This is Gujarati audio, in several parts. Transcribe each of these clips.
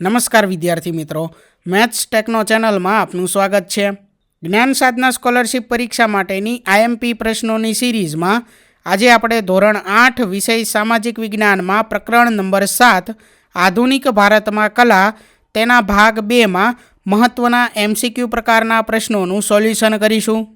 નમસ્કાર વિદ્યાર્થી મિત્રો. મેથ્સ ટેકનો ચેનલમાં આપનું સ્વાગત છે. જ્ઞાન સાધના સ્કોલરશિપ પરીક્ષા માટેની આઈએમપી પ્રશ્નોની સિરીઝમાં આજે આપણે ધોરણ આઠ વિષય સામાજિક વિજ્ઞાનમાં પ્રકરણ નંબર સાત, આધુનિક ભારતમાં કલા, તેના ભાગ બેમાં મહત્ત્વના એમસીક્યુ પ્રકારના પ્રશ્નોનું સોલ્યુશન કરીશું.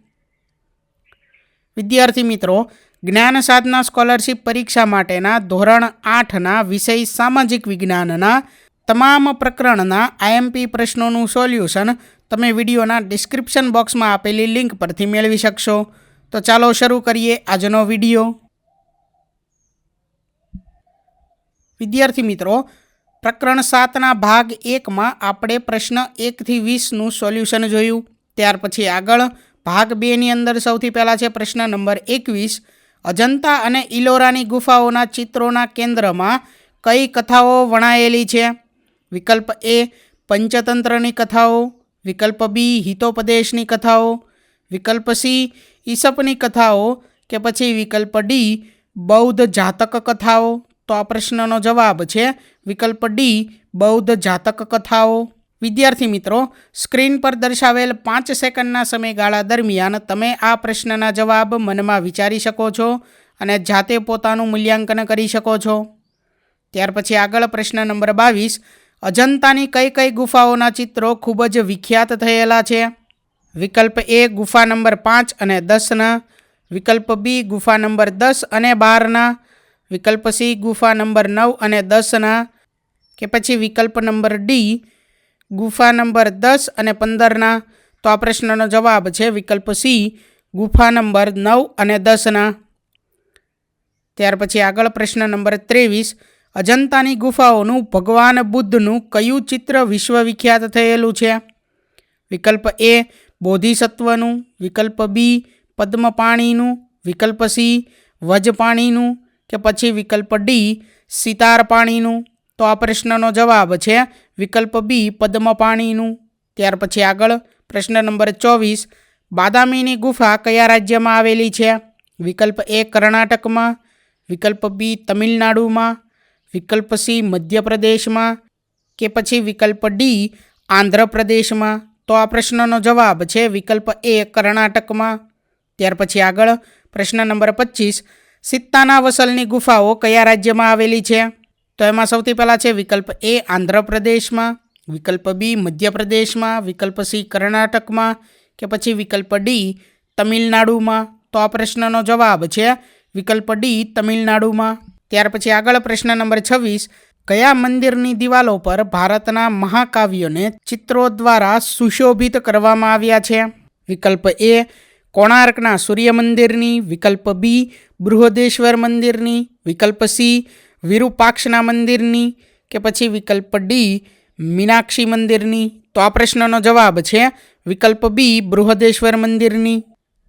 વિદ્યાર્થી મિત્રો, જ્ઞાન સાધના સ્કોલરશિપ પરીક્ષા માટેના ધોરણ આઠના વિષય સામાજિક વિજ્ઞાનના તમામ પ્રકરણના આઈએમપી પ્રશ્નોનું સોલ્યુશન તમે વિડીયોના ડિસ્ક્રિપ્શન બોક્સમાં આપેલી લિંક પરથી મેળવી શકશો. તો ચાલો શરૂ કરીએ આજનો વીડિયો. વિદ્યાર્થી મિત્રો, પ્રકરણ સાતના ભાગ એકમાં આપણે પ્રશ્ન એકથી વીસનું સોલ્યુશન જોયું. ત્યાર પછી આગળ ભાગ બેની અંદર સૌથી પહેલાં છે પ્રશ્ન નંબર એકવીસ. અજંતા અને ઇલોરાની ગુફાઓના ચિત્રોના કેન્દ્રમાં કઈ કથાઓ વણાયેલી છે? વિકલ્પ એ પંચતંત્રની કથાઓ, વિકલ્પ બી હિતોપદેશની કથાઓ, વિકલ્પ સી ઈસપની કથાઓ કે પછી વિકલ્પ ડી બૌદ્ધ જાતક કથાઓ. તો આ પ્રશ્નનો જવાબ છે વિકલ્પ ડી બૌદ્ધ જાતક કથાઓ. વિદ્યાર્થી મિત્રો, સ્ક્રીન પર દર્શાવેલ પાંચ સેકન્ડના સમયગાળા દરમિયાન તમે આ પ્રશ્નના જવાબ મનમાં વિચારી શકો છો અને જાતે પોતાનું મૂલ્યાંકન કરી શકો છો. ત્યાર પછી આગળ પ્રશ્ન નંબર બાવીસ અજંતાની કઈ કઈ ગુફાઓના ચિત્રો ખૂબ જ વિખ્યાત થયેલા છે. વિકલ્પ એ ગુફા નંબર પાંચ અને દસના વિકલ્પ બી ગુફા નંબર દસ અને બારના વિકલ્પ સી ગુફા નંબર નવ અને દસના કે પછી વિકલ્પ નંબર ડી ગુફા નંબર દસ અને પંદરના તો આ પ્રશ્નનો જવાબ છે વિકલ્પ સી ગુફા નંબર નવ અને દસના ત્યાર પછી આગળ પ્રશ્ન નંબર ત્રેવીસ. અજંતાની ગુફાઓનું, ભગવાન બુદ્ધનું કયું ચિત્ર વિશ્વવિખ્યાત થયેલું છે? વિકલ્પ એ, બોધિસત્વનું. વિકલ્પ બી, પદ્મપાણીનું. વિકલ્પ સી વજપાણીનું કે પછી વિકલ્પ ડી, સિતારપાણીનું. તો આ પ્રશ્નનો જવાબ છે વિકલ્પ બી, પદ્મપાણીનું. ત્યાર પછી આગળ, પ્રશ્ન નંબર ચોવીસ, બાદામીની ગુફા કયા રાજ્યમાં આવેલી છે? વિકલ્પ એ કર્ણાટકમાં. વિકલ્પ બી, તમિલનાડુમાં. વિકલ્પ સી મધ્યપ્રદેશમાં કે પછી વિકલ્પ ડી આંધ્રપ્રદેશમાં? તો આ પ્રશ્નનો જવાબ છે વિકલ્પ એ કર્ણાટકમાં. ત્યાર પછી આગળ પ્રશ્ન નંબર પચીસ, સિત્તાના વસલની ગુફાઓ કયા રાજ્યમાં આવેલી છે? તો એમાં સૌથી પહેલાં છે વિકલ્પ એ આંધ્રપ્રદેશમાં, વિકલ્પ બી મધ્યપ્રદેશમાં, વિકલ્પ સી કર્ણાટકમાં, કે પછી વિકલ્પ ડી તમિલનાડુમાં? તો આ પ્રશ્નનો જવાબ છે વિકલ્પ ડી તમિલનાડુમાં. ત્યાર પછી આગળ પ્રશ્ન નંબર છવ્વીસ, કયા મંદિરની દિવાલો પર ભારતના મહાકાવ્યોને ચિત્રો દ્વારા સુશોભિત કરવામાં આવ્યા છે? વિકલ્પ એ, કોણાર્કના સૂર્ય મંદિરની. વિકલ્પ બી, બૃહદેશ્વર મંદિરની. વિકલ્પ સી, વિરૂપાક્ષના મંદિરની. કે પછી વિકલ્પ ડી, મીનાક્ષી મંદિરની. તો આ પ્રશ્નનો જવાબ છે વિકલ્પ બી, બૃહદેશ્વર મંદિરની.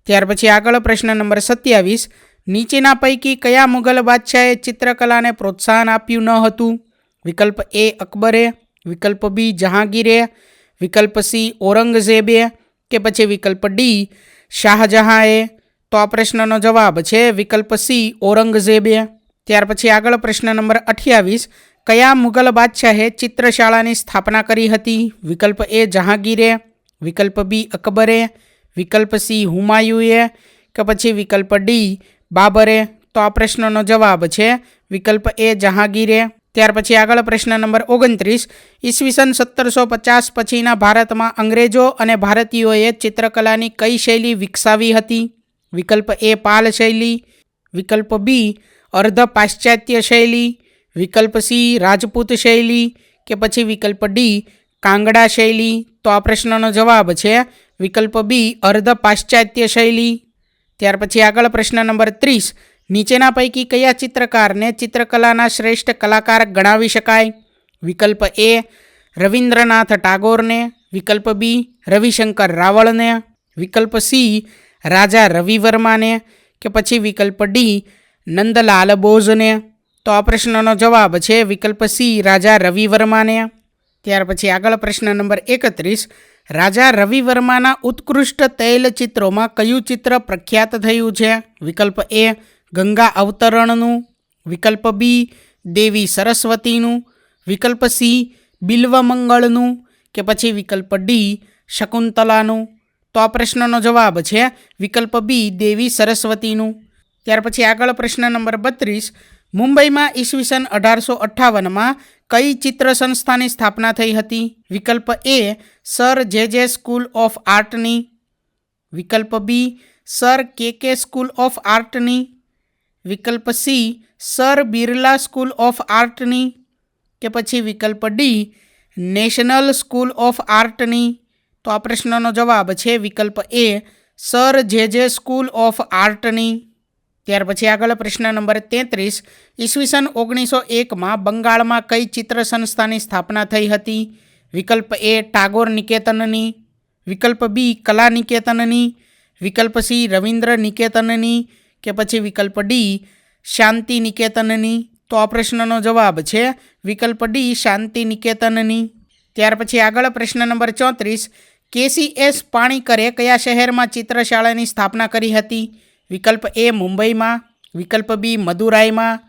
ત્યાર પછી આગળ પ્રશ્ન નંબર સત્યાવીસ નીચેના પૈકી કયા મુગલ બાદશાહે ચિત્રકલાને પ્રોત્સાહન આપ્યું ન હતું? વિકલ્પ એ અકબરે, વિકલ્પ બી જહાંગીરે, વિકલ્પ સી ઔરંગઝેબે કે પછી વિકલ્પ ડી શાહજહાંએ? તો આ પ્રશ્નનો જવાબ છે વિકલ્પ સી ઔરંગઝેબે. ત્યાર પછી આગળ પ્રશ્ન નંબર અઠ્યાવીસ, કયા મુગલ બાદશાહે ચિત્રશાળાની સ્થાપના કરી હતી? વિકલ્પ એ જહાંગીરે, વિકલ્પ બી અકબરે, વિકલ્પ સી હુમાયુએ કે પછી વિકલ્પ ડી બાબરે તો આ પ્રશ્નનો જવાબ છે વિકલ્પ એ જહાંગીરે. ત્યાર પછી આગળ પ્રશ્ન નંબર ઓગણત્રીસ. ઈસવીસન સત્તરસો પચાસ પછીના ભારતમાં અંગ્રેજો અને ભારતીયોએ ચિત્રકલાની કઈ શૈલી વિકસાવી હતી? વિકલ્પ એ પાલ શૈલી. વિકલ્પ બી અર્ધ પાશ્ચાત્ય શૈલી. વિકલ્પ સી રાજપૂત શૈલી કે પછી વિકલ્પ ડી કાંગડા શૈલી. તો આ પ્રશ્નનો જવાબ છે વિકલ્પ બી અર્ધ પાશ્ચાત્ય શૈલી. ત્યાર પછી આગળ પ્રશ્ન નંબર ત્રીસ. નીચેના પૈકી કયા ચિત્રકારને ચિત્રકલાના શ્રેષ્ઠ કલાકાર ગણાવી શકાય? વિકલ્પ એ, રવિન્દ્રનાથ ટાગોરને. વિકલ્પ બી, રવિશંકર રાવળને. વિકલ્પ સી, રાજા રવિવર્માને. કે પછી વિકલ્પ ડી, નંદલાલ બોઝને. તો આ પ્રશ્નનો જવાબ છે વિકલ્પ સી, રાજા રવિવર્માને. ત્યાર પછી આગળ પ્રશ્ન નંબર એકત્રીસ. રાજા રવિવર્માના ઉત્કૃષ્ટ તૈલચિત્રોમાં કયું ચિત્ર પ્રખ્યાત થયું છે? વિકલ્પ એ, ગંગા અવતરણનું. વિકલ્પ બી, દેવી સરસ્વતીનું. વિકલ્પ સી, બિલ્વમંગળનું. કે પછી વિકલ્પ ડી, શકુંતલાનું. તો આ પ્રશ્નનો જવાબ છે વિકલ્પ બી, દેવી સરસ્વતીનું. ત્યાર પછી આગળ પ્રશ્ન નંબર બત્રીસ, મુંબઈમાં ઈસવીસન અઢારસો અઠ્ઠાવનમાં કઈ ચિત્ર સંસ્થાની સ્થાપના થઈ હતી? વિકલ્પ એ, સર જે જે સ્કૂલ ઓફ આર્ટની. વિકલ્પ બી, સર કે કે સ્કૂલ ઓફ આર્ટની. વિકલ્પ C, sir Birla school of આર્ટની. કે પછી વિકલ્પ ડી, નેશનલ સ્કૂલ ઓફ આર્ટની. તો આ પ્રશ્નનો જવાબ છે વિકલ્પ એ, સર જે જે સ્કૂલ ઓફ આર્ટની. ત્યાર પછી આગળ પ્રશ્ન નંબર તેત્રીસ. ઈસવીસન ઓગણીસો એકમાં બંગાળમાં કઈ ચિત્ર સંસ્થાની સ્થાપના થઈ હતી? વિકલ્પ એ ટાગોર નિકેતનની, વિકલ્પ બી કલા નિકેતનની, વિકલ્પ સી રવિન્દ્ર નિકેતનની કે પછી વિકલ્પ ડી શાંતિ નિકેતનની? તો આ પ્રશ્નનો જવાબ છે વિકલ્પ ડી શાંતિ નિકેતનની. ત્યાર પછી આગળ પ્રશ્ન નંબર ચોત્રીસ. કેસીએસ પાણીકરે કયા શહેરમાં ચિત્રશાળાની સ્થાપના કરી હતી? વિકલ્પ એ મુંબઈમાં, વિકલ્પ બી મદુરાઈમાં,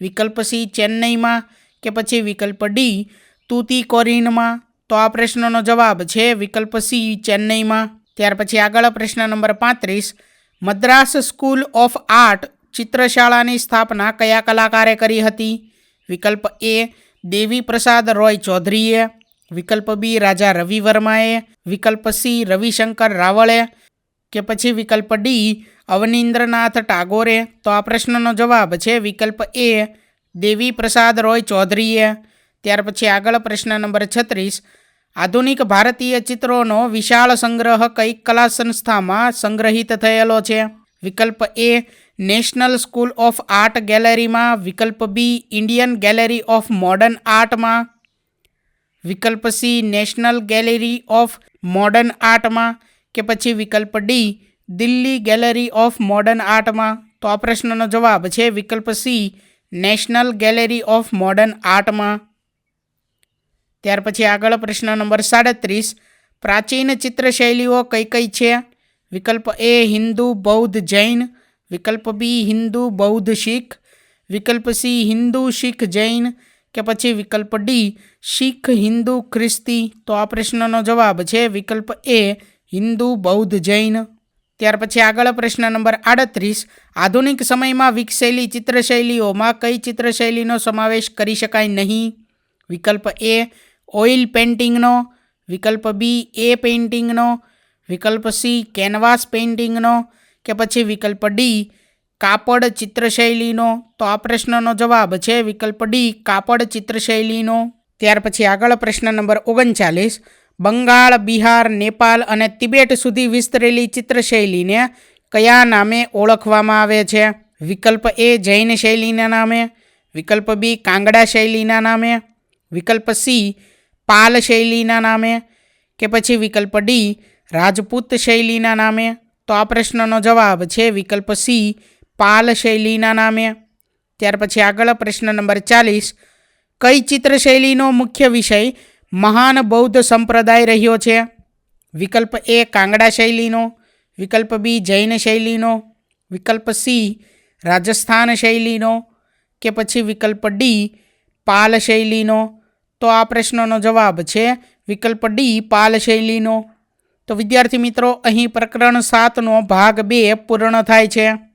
વિકલ્પ સી ચેન્નઈમાં કે પછી વિકલ્પ ડી તુતીકોરીનમાં. તો આ પ્રશ્નનો જવાબ છે વિકલ્પ સી ચેન્નઈમાં. ત્યાર પછી આગળ પ્રશ્ન નંબર પાંત્રીસ. મદ્રાસ સ્કૂલ ઓફ આર્ટ ચિત્રશાળાની સ્થાપના કયા કલાકારે કરી હતી? વિકલ્પ એ દેવી પ્રસાદ રોય ચૌધરીએ. વિકલ્પ બી રાજા રવિ વર્માએ. વિકલ્પ સી રવિશંકર રાવળે. કે પછી વિકલ્પ ડી અવનીન્દ્રનાથ ટાગોરે તો આ પ્રશ્નનો જવાબ છે વિકલ્પ એ, દેવી પ્રસાદ રોય ચૌધરીએ. ત્યાર પછી આગળ પ્રશ્ન નંબર છત્રીસ, આધુનિક ભારતીય ચિત્રોનો વિશાળ સંગ્રહ કઈ કલા સંસ્થામાં સંગ્રહિત થયેલો છે? વિકલ્પ A, national school of art ગેલેરીમાં. વિકલ્પ B, Indian gallery of modern આર્ટમાં. વિકલ્પ C, national gallery of modern આર્ટમાં. કે પછી વિકલ્પ D Delhi gallery of modern આર્ટમાં? તો આ પ્રશ્નનો જવાબ છે વિકલ્પ C, national gallery of modern આર્ટમાં. ત્યાર પછી આગળ પ્રશ્ન નંબર સાડત્રીસ, પ્રાચીન ચિત્રશૈલીઓ કઈ કઈ છે? વિકલ્પ એ, હિન્દુ, બૌદ્ધ, જૈન. વિકલ્પ બી, હિન્દુ, બૌદ્ધ, શીખ. વિકલ્પ સી, હિન્દુ, શીખ, જૈન. કે પછી વિકલ્પ ડી, શીખ, હિન્દુ, ખ્રિસ્તી. તો આ પ્રશ્નનો જવાબ છે વિકલ્પ એ, હિન્દુ, બૌદ્ધ, જૈન. ત્યાર પછી આગળ પ્રશ્ન નંબર આડત્રીસ, આધુનિક સમયમાં વિકસેલી ચિત્રશૈલીઓમાં કઈ ચિત્રશૈલીનો સમાવેશ કરી શકાય નહીં? વિકલ્પ એ, ઓઇલ પેઇન્ટિંગનો. વિકલ્પ બી, એ પેઇન્ટિંગનો. વિકલ્પ સી, કેનવાસ પેઇન્ટિંગનો. કે પછી વિકલ્પ ડી, કાપડ ચિત્રશૈલીનો. તો આ પ્રશ્નનો જવાબ છે વિકલ્પ ડી, કાપડ ચિત્રશૈલીનો. ત્યાર પછી આગળ પ્રશ્ન નંબર ઓગણચાલીસ બંગાળ, બિહાર નેપાલ અને તિબેટ સુધી વિસ્તરેલી ચિત્રશૈલીને કયા નામે ઓળખવામાં આવે છે? વિકલ્પ એ જૈન શૈલીના નામે, વિકલ્પ બી કાંગડા શૈલીના નામે, વિકલ્પ સી પાલ શૈલીના નામે કે પછી વિકલ્પ ડી રાજપૂત શૈલીના નામે? તો આ પ્રશ્નનો જવાબ છે વિકલ્પ સી પાલ શૈલીના નામે. ત્યાર પછી આગળ પ્રશ્ન નંબર ચાલીસ. કઈ ચિત્રશૈલીનો મુખ્ય વિષય મહાન બૌદ્ધ સંપ્રદાય રહ્યો છે. વિકલ્પ એ કાંગડા શૈલીનો, વિકલ્પ બી જૈન શૈલીનો, વિકલ્પ સી રાજસ્થાન શૈલીનો કે પછી વિકલ્પ ડી પાલ શૈલીનો. તો આ પ્રશ્નનો જવાબ છે વિકલ્પ ડી પાલ શૈલીનો. તો વિદ્યાર્થી મિત્રો, અહીં પ્રકરણ સાતનો ભાગ બે પૂર્ણ થાય છે.